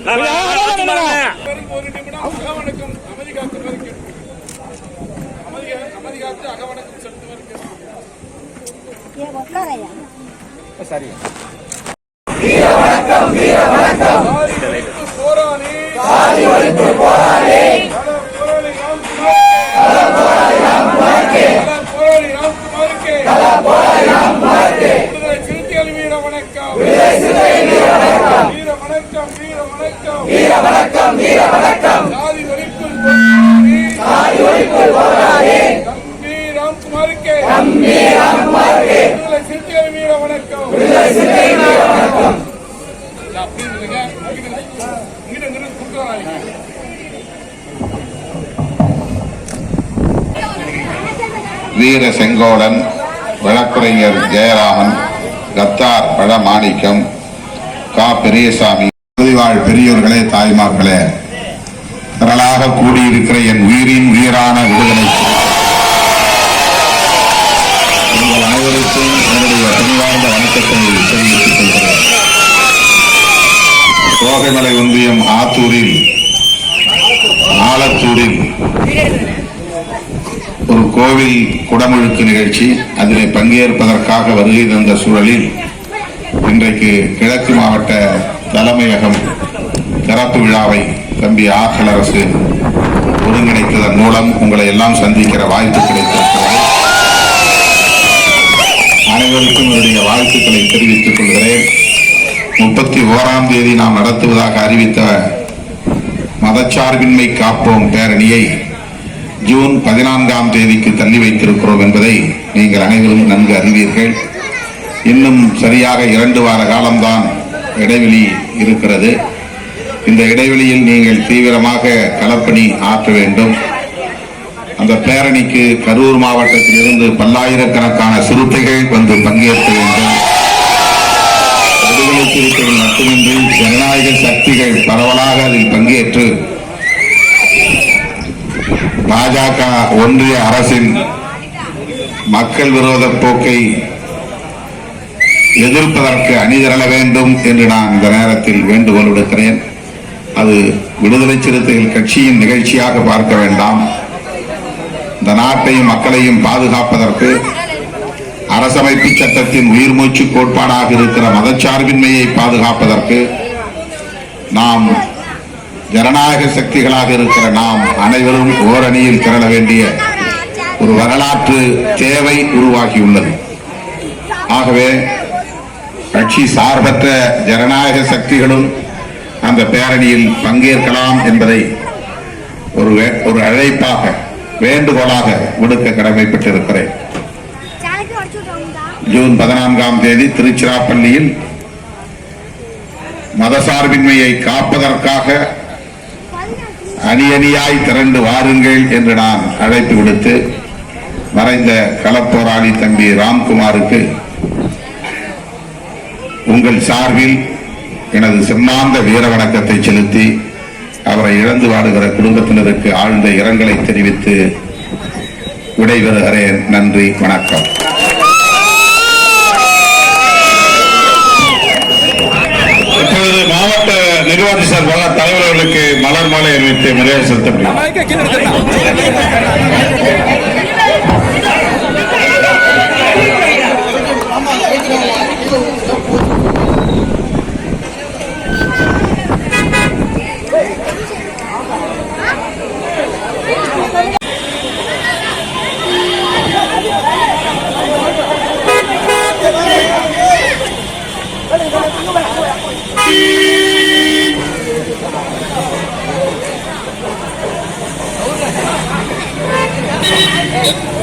ஆடுங்க. ஒரு நிமிடம் அகவணக்கம் அமைதி காத்து வருகிறேன் அமைதி அமைதி காத்து அகவணக்கம் செலுத்தி வருகிறேன் சரி. போராளி வீர வணக்கம் வீர வணக்கம் சாதி ஒழிப்பு தம்பி ராம்குமாருக்கு தம்பி ராம்குமாருக்கு விடுதலை சிறுத்தைகள் வீர வணக்கம் விடுதலை சிறுத்தைகள் வீர வணக்கம் இல்லைங்க வீர செங்கோடன் வழக்குரைஞர் ஜெயராமன் கத்தார் பழமாணிக்கம் கா. பெரியசாமி வாழ் பெரியோர்களே தாய்மார்களே திரளாக கூடியிருக்கிற என் உயிரின் உயிரான விடுதலை உங்கள் அனைவருக்கும் என்னுடைய பணிவார்ந்த வணக்கத்தை தெரிவித்துக் கொள்கிறேன். தோகைமலை ஒன்றியம் ஆத்தூரில் ஆலத்தூரில் ஒரு கோவில் குடமுழுக்கு நிகழ்ச்சி. அதிலே பங்கேற்பதற்காக வருகை தந்த சூழலில் இன்றைக்கு கிழக்கு மாவட்ட தலைமையகம் திறப்பு விழாவை தம்பி ஆற்றலரசு ஒருங்கிணைத்ததன் மூலம் உங்களை எல்லாம் சந்திக்கிற வாய்ப்பு கிடைத்திருக்கிறது. அனைவருக்கும் என்னுடைய வாழ்த்துக்களை தெரிவித்துக் கொள்கிறேன். முப்பத்தி ஓராம் தேதி நாம் நடத்துவதாக அறிவித்த மதச்சார்பின்மை காப்போம் பேரணியை ஜூன் பதினான்காம் தேதிக்கு தள்ளி வைத்திருக்கிறோம் என்பதை நீங்கள் அனைவரும் நன்கு அறிவீர்கள். இன்னும் சரியாக இரண்டு வார காலம்தான் இடைவெளி இருக்கிறது. இந்த இடைவெளியில் நீங்கள் தீவிரமாக களப்பணி ஆற்ற வேண்டும். அந்த பேரணிக்கு கரூர் மாவட்டத்தில் இருந்து பல்லாயிரக்கணக்கான சிறுத்தைகள் வந்து பங்கேற்க வேண்டும். விடுதலை சிறுத்தைகள் மட்டுமின்றி ஜனநாயக சக்திகள் பரவலாக அதில் பங்கேற்று பாஜக ஒன்றிய அரசின் மக்கள் விரோத போக்கை எதிர்ப்பதற்கு அணிதிரள வேண்டும் என்று நான் இந்த நேரத்தில் வேண்டுகோள் விடுக்கிறேன். அது விடுதலை சிறுத்தைகள் கட்சியின் நிகழ்ச்சியாக பார்க்க வேண்டாம். இந்த நாட்டையும் மக்களையும் பாதுகாப்பதற்கு அரசமைப்பு சட்டத்தின் உயிர் மூச்சு கோட்பாடாக இருக்கிற மதச்சார்பின்மையை பாதுகாப்பதற்கு நாம் ஜனநாயக சக்திகளாக இருக்கிற நாம் அனைவரும் ஓரணியில் திரள வேண்டிய ஒரு வரலாற்று தேவை உருவாகியுள்ளது. ஆகவே கட்சி சார்பற்ற ஜனநாயக சக்திகளும் அந்த பேரணியில் பங்கேற்கலாம் என்பதை ஒரு ஒரு அழைப்பாக வேண்டுகோளாக விடுக்க கடமைப்பட்டிருக்கிறேன். ஜூன் பதினான்காம் தேதி திருச்சிராப்பள்ளியில் மதசார்பின்மையை காப்பதற்காக அணி அணியாய் திரண்டு வாருங்கள் என்று நான் அழைப்பு விடுத்து மறைந்த களப்போராளி தம்பி ராம்குமாருக்கு உங்கள் சார்பில் எனது செம்மாந்த வீர வணக்கத்தை செலுத்தி அவரை இழந்து வாடுகிற குடும்பத்தினருக்கு ஆழ்ந்த இரங்கலை தெரிவித்து விடைபெறுகிறேன். நன்றி வணக்கம். இப்பொழுது மாவட்ட நிர்வாகி சார்பாக தலைவர்களுக்கு மலர் மாலை அறிவித்து மரியாதை செலுத்தப்படுகிறது Bye.